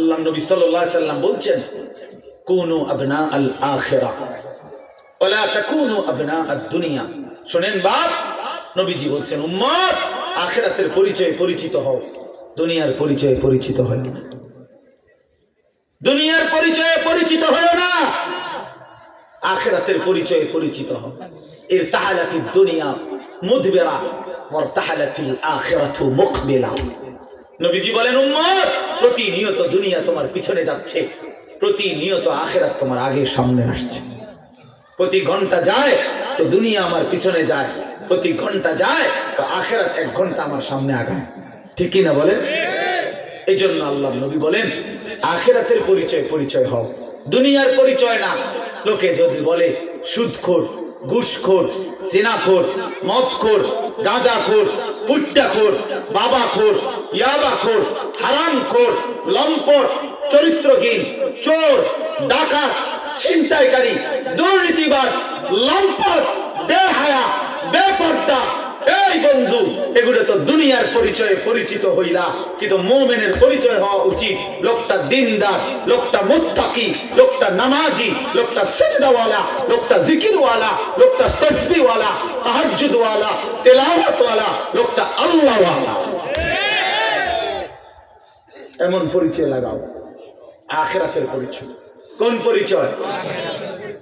আল্লাহ নবী আলাইহি সাল্লাম বলছেন, কুনু আবনা আল আখিরা দুনিয়া। পরিচয়ে পরিচিত হও পরিচিত হয় দুনিয়ার পরিচয়ে পরিচিত হয় না, আখিরাতের পরিচয়ে পরিচিত হও। এর তাহালাতি দুনিয়া মুদবিরা, ওয়ার তাহালাতিল আখিরাতু নবীজি বলেন, উম্মত, প্রতিনিয়ত দুনিয়া তোমার পিছনে যাচ্ছে। প্রতিনিয়ত আখেরাত তোমার আগে সামনে আসছে। প্রতি ঘণ্টা যায়, তো দুনিয়া আমার পিছনে যায়। প্রতি ঘণ্টা যায়, তো আখেরাত এক ঘণ্টা আমার সামনে আগায়। ঠিক কি না বলেন? এই জন্য আল্লাহ নবী বলেন, আখেরাতের পরিচয় পরিচয় হও। দুনিয়ার পরিচয় না। লোকে যদি বলে, সুদখোর, ঘুষখোর, সিনাখোর, মদখোর গাঁজাখোর পুট্টাখোর, বাবাখোর ইয়াবাখোর হারামখোর লম্পট, চরিত্রহীন, চোর, ডাকাত, ছিনতাইকারী, দুর্নীতিবাজ, লম্পট, বেহায়া, বেপর্দা, এই বন্ধু, এগুলো তো দুনিয়ার পরিচয়ে পরিচিত হইলা, কিন্তু মোমেনের পরিচয় হওয়া উচিত। লোকটা দিনদার, লোকটা মুত্তাকি, লোকটা নামাজি, লোকটা সেজদাওয়ালা, লোকটা জিকিরওয়ালা, লোকটা তসবিওয়ালা, তাহাজ্জুদওয়ালা, তেলাওয়াতওয়ালা, লোকটা আল্লাহওয়ালা। এমন পরিচয় লাগাও। আখেরাতের পরিচয়। কোন পরিচয়?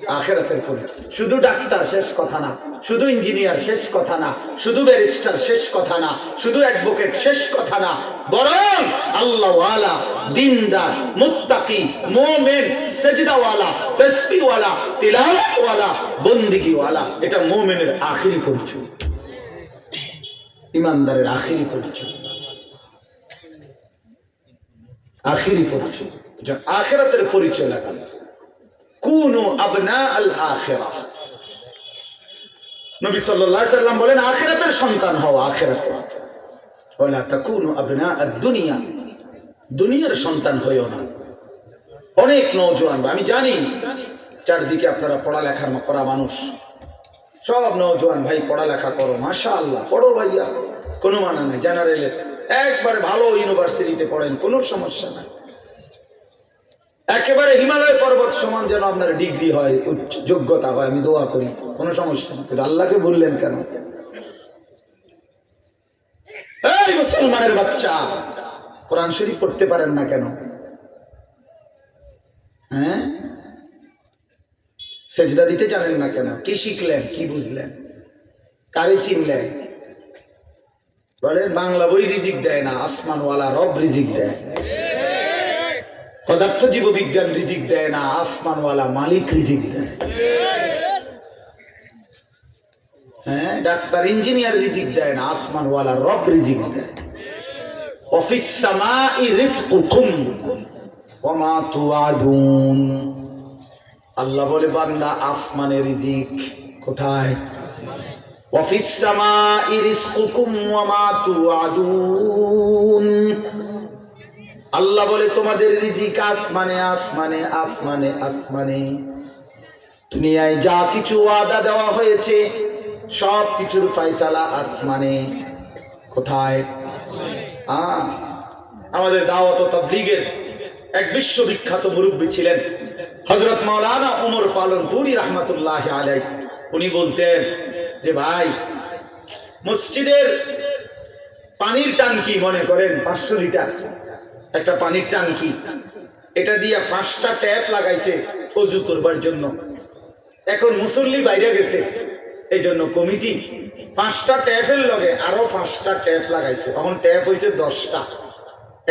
আখেরাতের পরিচয়। শুধু ডাক্তার শেষ কথা না, শুধু ইঞ্জিনিয়ার শেষ কথা না, শুধু ব্যারিস্টার শেষ কথা না, শুধু অ্যাডভোকেট শেষ কথা না, বরং আল্লাহওয়ালা দিনদার, মুত্তাকি, মোমেন, সেজদাওয়ালা, তসবিওয়ালা, তিলাওয়াতওয়ালা, বন্দিগিওয়ালা, এটা মোমেনের আখেরি পরিচয়। ইমানদারের আখেরি পরিচয়। আখেরি পরিচয়। এটা আখেরাতের পরিচয় লাগানো। কুনু আবনা আল আখেরা। নবী সাল্লাম বলেন, আখেরাতের সন্তান হও আখেরাতে। ওয়ালা আবনা দুনিয়া। দুনিয়ার সন্তান হইও না। অনেক নওজোয়ান, আমি জানি, চারদিকে আপনারা পড়ালেখার করা মানুষ। সব নওজোয়ান, ভাই, পড়ালেখা করো মাশা আল্লাহ পড়ো ভাইয়া। কোনো মানা নাই, জেনারেলের। একবারে ভালো ইউনিভার্সিটিতে পড়েন, কোনো সমস্যা নাই। একেবারে হিমালয় পর্বত সমান যেন আপনার ডিগ্রি হয় যোগ্যতা হয়, আমি দোয়া করি, কোনো সমস্যা কিন্তু আল্লাহকে বললেন কেন? এই মুসলমানের বাচ্চা, কোরআন শরীফ পড়তে পারেন না কেন? হ্যাঁ? সেজদা দিতে জানেন না কেন? কি শিখলেন, কি বুঝলেন? কারে চিনলেন? বলেন, বাংলা বই রিজিক দেয় না, আসমানওয়ালা রব রিজিক দেয়। পদার্থ জীব বিজ্ঞান রিজিক দেয় না, আসমানওয়ালা মালিক রিজিক দেয়। হ্যাঁ ডাক্তার, ইঞ্জিনিয়ার রিজিক দেয় না, আসমানওয়ালা রব রিজিক দেয়। অফিস সামাই রিজকুকুম ওমা তুআদুন আল্লাহ বলে, বান্দা, আসমানে রিজিক কোথায়? অফিস সামাই রিজকুকুম ওমা তুআদুন আল্লাহ বলে, তোমাদের রিজিক আসমানে আসমানে আসমানে আসমানে। দুনিয়ায় যা কিছু ওয়াদা দেওয়া হয়েছে, সব কিছুর ফয়সালা আসমানে। কোথায়? আমাদের দাওয়াত তাবলীগের এক বিশ্ববিখ্যাত মুরব্বী ছিলেন হযরত মাওলানা ওমর পালনপুরি রাহমাতুল্লাহ আলাই উনি বলতেন যে ভাই, মসজিদের পানির টাঙ্কি মনে করেন, পাঁচশো লিটার। একটা পানির টাঙ্কি এটা দিয়ে পাঁচটা ট্যাপ লাগাইছে অজু করবার জন্য। এখন মুসল্লি বাইরে গেছে। এই জন্য কমিটি পাঁচটা ট্যাপের লগে আরও পাঁচটা ট্যাপ লাগাইছে। তখন ট্যাপ হয়েছে দশটা।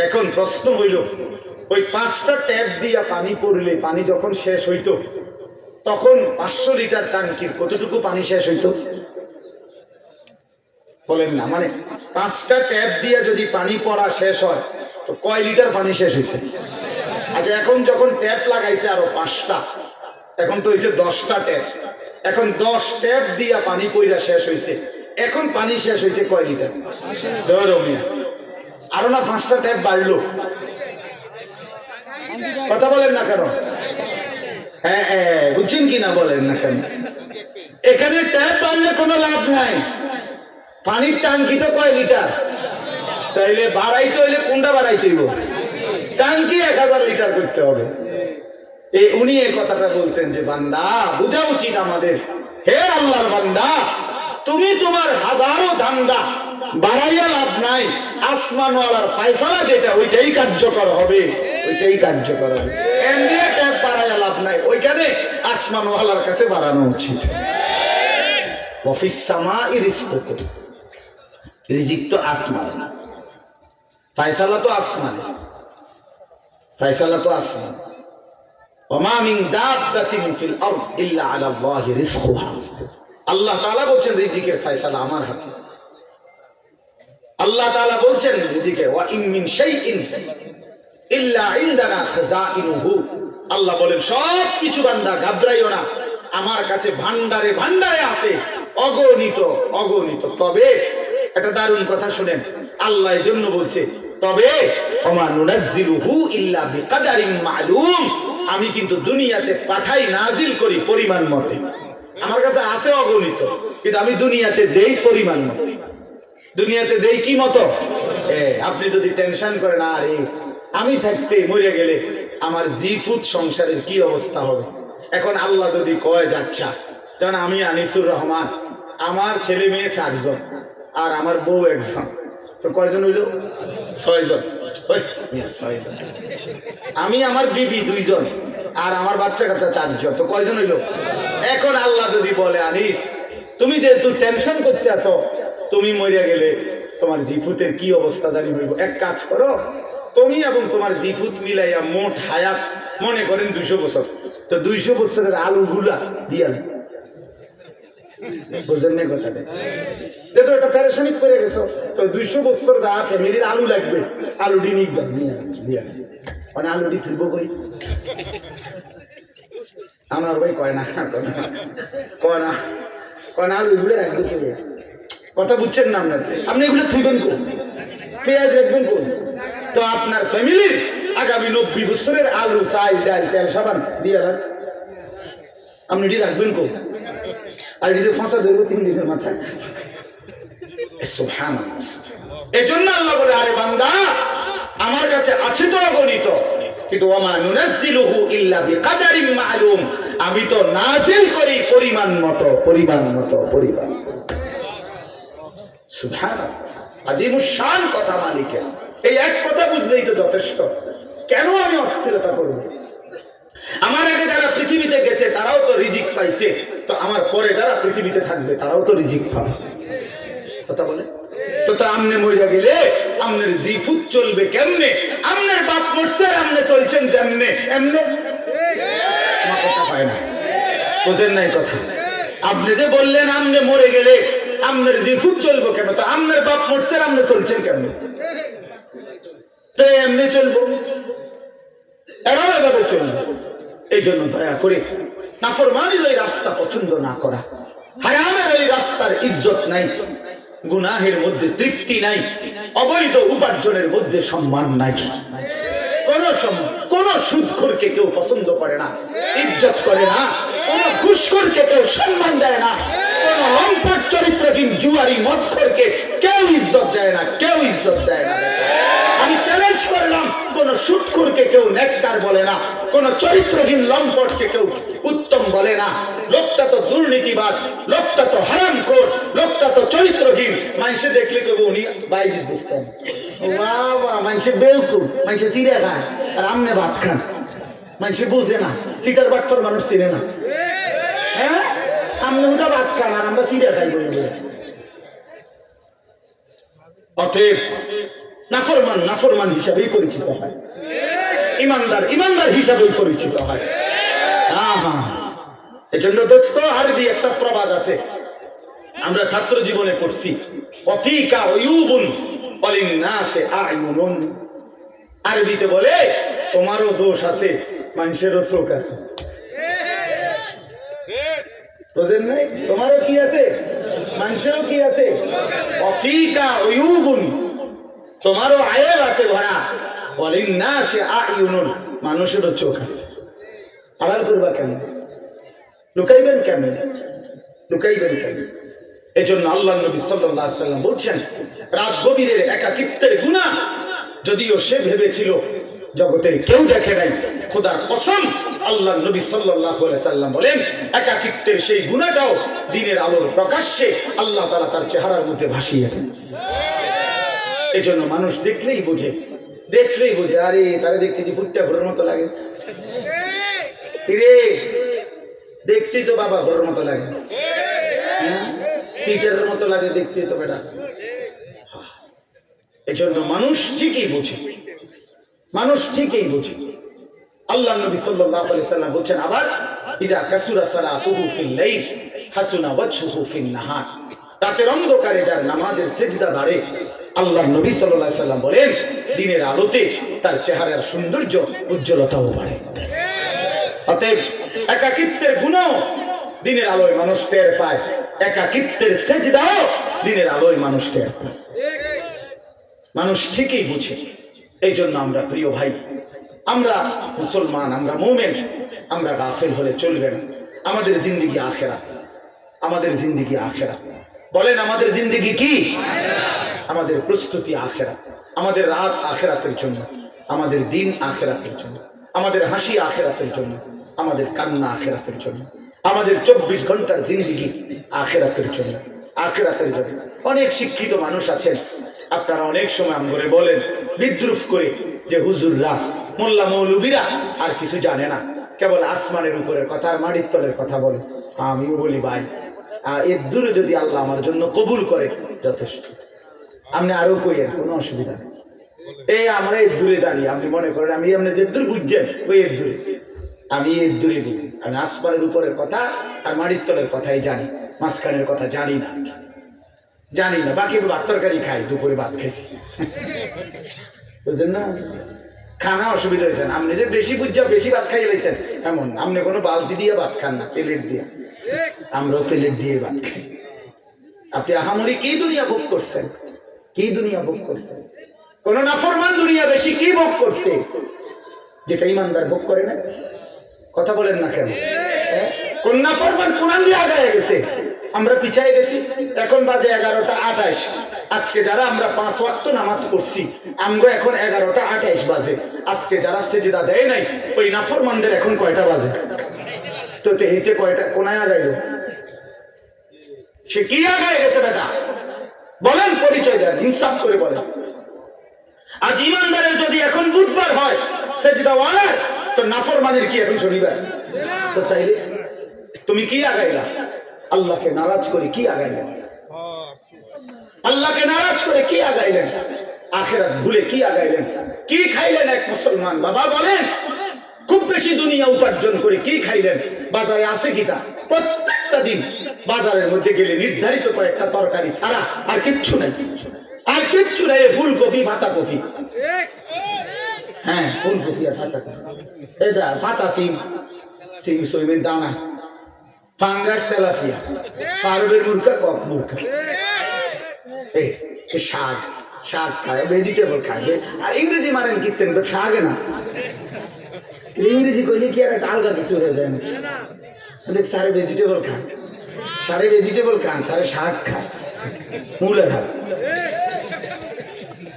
এখন প্রশ্ন হইল, ওই পাঁচটা ট্যাপ দিয়া পানি পড়লে পানি যখন শেষ হইতো, তখন পাঁচশো লিটার টাঙ্কির কতটুকু পানি শেষ হইতো? বলেন না মানে পাঁচটা ট্যাপ দিয়ে যদি পানি পড়া শেষ হয়, তো কয় লিটার পানি শেষ হয়েছে? আচ্ছা এখন যখন ট্যাপ লাগাইছে আরও পাঁচটা, এখন তো হয়েছে দশটা ট্যাপ। এখন দশ ট্যাপ দিয়া পানি পইরা শেষ হয়েছে। এখন পানি শেষ হয়েছে কয় লিটার? ধরো আরও না পাঁচটা ট্যাপ বাড়লো? কথা বলেন না কেন? হ্যাঁ হ্যাঁ বুঝছেন কি না বলেন না কেন? এখানে ট্যাপ বাড়লে কোনো লাভ নাই। পানির টাঙ্কি তো কয় লিটার? তাইলে বাড়াইতে হইলে কোনটা বাড়াইতে টাঙ্কি এক হাজার লিটার করতে হবে। এই উনি এই কথাটা বলতেন যে, বান্দা, বোঝা উচিত আমাদের। হে আল্লাহর বান্দা, তুমি তোমার হাজারো ধান্দা বাড়াইয়া লাভ নাই। আসমানওয়ালার ফায়সালা যেটা, ওইটাই কার্যকর হবে। ওইটাই কার্যকর হবে। এম দিয়ে ট্যাপ বাড়াইয়া লাভ নাই। ওইখানে আসমানওয়ালার কাছে বাড়ানো উচিত। অফিস সামা রিস্কুকুম। রিজিক তো আসমান ফায়সালা তো আসমান ফায়সালা তো আসমান মিন আল্লাহি সব কিছু বান্দা, ঘাবড়াইও না। আমার কাছে ভান্ডারে ভান্ডারে আছে। অগণিত অগণিত। তবে একটা দারুণ কথা শুনেন। আল্লাহ জন্য বলছে, তবে আমি কিন্তু দুনিয়াতে পাঠাই, নাজিল করি পরিমাণ মতে। আমার কাছে আছে অগণিত, কিন্তু আমি দুনিয়াতে দেই পরিমাণ মতে। দুনিয়াতে দেই কি মতো? আপনি যদি টেনশন করেন, আরে, আমি থাকতে মরে গেলে আমার জিফুত সংসারের কি অবস্থা হবে? এখন আল্লাহ যদি কয় যাচ্ছা তখন আমি আনিসুর রহমান, আমার ছেলে মেয়ে চারজন আর আমার বউ একজন। তো কয়জন হইল? ছয়জন। ছয়জন। আমি, আমার বিবি দুইজন, আর আমার বাচ্চা কাচ্চা চারজন। তো কয়জন হইল? এখন আল্লাহ যদি বলে, আনিস, তুমি যেহেতু টেনশন করতে আসো তুমি মরিয়া গেলে তোমার জিফুতের কি অবস্থা জানি হইব। এক কাজ করো, তুমি এবং তোমার জিফুত মিলাইয়া মোট হায়াত মনে করেন দুইশো বছর। তো দুইশো বছরের আলুগুলা দিয়া। বুঝলেন না কথাটা। যেটা একটা প্যারাসনিক করে গেছো তো দুইশো বছর যা ফ্যামিলির আলু লাগবে। আলু ডি নিক দিয়া মানে আলু ডি তুলব কই? আমার ভাই কয় না কয় না কয় না আলু এগুলো রাখবে কথা বুঝছেন না আপনার? আপনি এগুলো থুইবেন কোন পেঁয়াজ রাখবেন কোন তো আপনার ফ্যামিলির আগামী নব্বই বছরের আলু, চাল, ডাল, তেল সাবান দিয়ে আপনি এটি রাখবেন কোন আর ফাঁসা ধরবো তিন দিনের মাথায়। আল্লাহ বলে, আরে বান্দা, আমার কাছে আছে তো অগণিত, কিন্তু আমি তো নাজিল করি পরিমাণ মতো পরিমাণ মতো, পরিমাণ সুবহানাল্লাহ। আজিমুস শান কথা মালিকের। এই এক কথা বুঝলেই তো যথেষ্ট। কেন আমি অস্থিরতা করব? আমার আগে যারা পৃথিবীতে গেছে, তারাও তো রিজিক পাইছে। তো আমার পরে যারা পৃথিবীতে থাকবে, তারাও তো রিজিক পাবে। কথা বলে? তো আমনে গেলে, আমনের জিফুত চলবে কেমনে? আমনের বাপ মরছে আর আমনে চলছেন যেমনে, এমনে? কথা না। বোঝেন নাই কথা। আপনি যে বললেন আমনে মরে গেলে, আমনের জিফুত চলবো কেন তো আমনের বাপ মরছে আর আমনে চলছেন কেমনে? তো এমনি চলবো। এরাও এভাবে চলবে। এই জন্য দয়া করে নাফরমানির ওই রাস্তা পছন্দ না করা। হারামের ওই রাস্তার ইজ্জত নাই। গুনাহের মধ্যে তৃপ্তি নাই। অবৈধ উপার্জনের মধ্যে সম্মান নাই। কোন কোন সুদখোরকে কেউ পছন্দ করে না। ইজ্জত করে না। কোন ঘুষখোরকে কেউ সম্মান দেয় না। কোন লম্পট চরিত্রহীন জুয়ারি মদখোরকে কেউ ইজ্জত দেয় না। কেউ ইজ্জত দেয় না। আমি চ্যালেঞ্জ করলাম, কোন সুৎখুরকে কেউ নেককার বলে না। কোন চরিত্রহীন লম্পটকে কেউ উত্তম বলে না। লোকটা তো দুর্নীতিবাদ লোকটা তো হারামখোর, লোকটা তো চরিত্রহীন। মানুষে দেখলে কেউ উনি বাইজি বুঝতেন। বাবা মানুষে বেউকুব মানুষে চিড়ে খায় আর আমনে ভাত খান। মানুষে বুঝে না সিটার বাটফার মানুষ চিনে না। হ্যাঁ? আমনে উঠা ভাত খান আর আমরা চিড়ে খাই বলে বলে। অতএব নাফরমান নাফরমান হিসাবেই পরিচিত হয়। ইমানদার ইমানদার হিসাবেই পরিচিত হ্যাঁ। এজন্য দোস্ত আরবি একটা প্রবাদ আছে। আমরা ছাত্র জীবনে পড়ছি। অফিকা ওয়ুবুন অলিন্নাসে আয়ুনুন আরবিতে বলে, তোমারও দোষ আছে, মানুষেরও চোখ আছে। তোমারও কি আছে? মানুষেরও কি আছে? অফিকা ওয়ুবুন। তোমারও আয়ের আছে ভরা। বলেন না সে আইউনুন মানুষেরও চোখ আছে। আড়াল করবা কেন লুকাইবেন কেন লুকাইবেন কেন এই জন্য আল্লাহ নবী সাল্লাহ সাল্লাম বলছেন রাত গভীরের একাকিত্বের গুণা যদিও সে ভেবেছিল জগতের কেউ দেখে নাই খোদার কসম আল্লাহ নবী আলাইহি সাল্লাম বলেন একাকিত্বের সেই গুণাটাও দিনের আলোর প্রকাশ্যে আল্লাহ তাআলা তার চেহারার মধ্যে ভাসিয়ে দেন। এই জন্য মানুষ দেখলেই বোঝে দেখলেই বোঝে আরে তারা দেখতে যে ফুটটা ঘোরের মতো লাগে। রে দেখতেই তো বাবা ঘোরের মতো লাগে। হ্যাঁ? পিটারের মতো লাগে দেখতে তো বেটা। এজন্য মানুষ ঠিকই বুঝে। মানুষ ঠিকই বুঝে। আল্লাহ নবী সাল্লাল্লাহু আলাইহি সাল্লাম বলছেন আবার ইজা কাসুরা সালাতুহু ফিল লাইল, হাসুনা ওয়াজহুহু ফিন নাহার। রাতের অন্ধকারে যার নামাজের সেজদা বাড়ে, আল্লাহ নবী সাল্লাল্লাহু আলাইহি সাল্লাম বলেন, দিনের আলোতে তার চেহারার সৌন্দর্য উজ্জ্বলতাও বাড়ে। অতএব একাকিত্বের গুণও দিনের আলোয় মানুষ টের পায়। একাকিত্বের সেজদাও দিনের আলোয় মানুষ টের পায়। মানুষ ঠিকই বুঝে। এই জন্য আমরা প্রিয় ভাই, আমরা মুসলমান, আমরা মোমেন, আমরা গাফেল হলে চলবে না। আমাদের জিন্দিগি আখেরা। আমাদের জিন্দিগি আখেরা। বলেন, আমাদের জিন্দিগি কি? আমাদের প্রস্তুতি আখেরা। আমাদের রাত আখেরাতের জন্য। আমাদের দিন আখেরাতের জন্য। আমাদের হাসি আখেরাতের জন্য। আমাদের কান্না আখেরাতের জন্য। আমাদের চব্বিশ ঘণ্টার জিন্দিগি আখেরাতের জন্য আখেরাতের জন্য। অনেক শিক্ষিত মানুষ আছেন। আপনারা অনেক সময় আমগরে বলেন, বিদ্রুপ করে যে হুজুররা, মোল্লা মৌলবীরা আর কিছু জানে না। কেবল আসমানের উপরের কথা আর মাটির তলের কথা বলে। আমিও বলি, ভাই আর এর দূরে যদি আল্লাহ আমার জন্য কবুল করে, যথেষ্ট। আপনি আরও কইয়েন, কোনো অসুবিধা নেই। এই আমরা এর দূরে জানি। আপনি মনে করেন, আমি আপনি যে দূর বুঝছেন, ওই এর দূরে। আমি এর দূরে বুঝি। আমি আসমানের উপরের কথা আর মাটির তলের কথাই জানি। মাঝখানের কথা জানি না। জানি না। বাকি ভাত তরকারি খাই। দুপুরে ভাত খাইছি বুঝলেন না? খানা অসুবিধা হয়েছে। আপনি যে বেশি বুঝা বেশি ভাত খাই লাইছেন, এমন। আপনি কোনো বালতি দিয়ে ভাত খান না, প্লেট দিয়ে। আমরাও প্লেট দিয়ে ভাত খাই। আপনি আহামরি কি দুনিয়া ভোগ করছেন? কি দুনিয়া ভোগ করছেন? কোন নাফরমান দুনিয়া বেশি কি ভোগ করছে? যেটা ইমানদার ভোগ করে না? কথা বলেন না কেন? হ্যাঁ? কোন নাফরমান কোরআন দিয়ে আগায় গেছে। আমরা পিছায় গেছি। এখন বাজে এগারোটা আঠাশ। আজকে যারা আমরা পাঁচ ওয়াক্ত নামাজ পড়ছি, আমগো এখন এগারোটা আঠাইশ বাজে। আজকে যারা সেজদা দেয় নাই, ওই নাফরমানদের এখন কয়টা বাজে? তো তেহিতে কয়টা, কোনায় আগাইলো? সে কি আগায় গেছে বেটা? বলেন পরিচয় দেন, ইনসাফ করে বলেন। আজ ইমানদারের যদি এখন বুধবার হয়, সেজদাওয়ালার তো নাফরমানের কি এখন শনিবার? তো তাইলে তুমি কি আগাইলা? আল্লাহকে নারাজ করে কি আগাইলেন আল্লাহকে নারাজ করে কি আগাইলেন? আখেরাত ভুলে কি আগাইলেন? কি খাইলেন এক মুসলমান? বাবা, বলেন। খুব বেশি দুনিয়া উপার্জন করে কি খাইলেন? বাজারে আছে কি তা? প্রত্যেকটা দিন বাজারের মধ্যে গেলে নির্ধারিত কয়েকটা তরকারি ছাড়া আর কিচ্ছু নাই। আর কিচ্ছু নাই ফুলকপি ভাতা কপি হ্যাঁ ভাতা কপি এই দা ভাতা সিম। সিম সইবেন দানা ফাঙ্গাস তেলাফিয়া পারবের মুরকা কক মুরকা শাক শাক খায় ভেজিটেবল খায়। আর ইংরেজি মারেন কীর্তেন শাকে না। ইংরেজি কইলে কি আর একটা আলগা কিছু হয়ে যায় না দেখ সারে ভেজিটেবল খায়। সারে ভেজিটেবল খান সারে শাক খায়। মূলা খান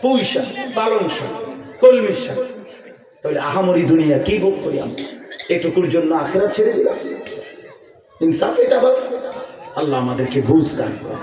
পুঁই শাক, পালং শাক কলমির শাক। তাহলে আহামরি দুনিয়া কি ভোগ করি আমি? এটুকুর জন্য আখেরা ছেড়ে দিলাম। ইনসাফ এটা আল্লাহ আমাদেরকে বুঝ দান করে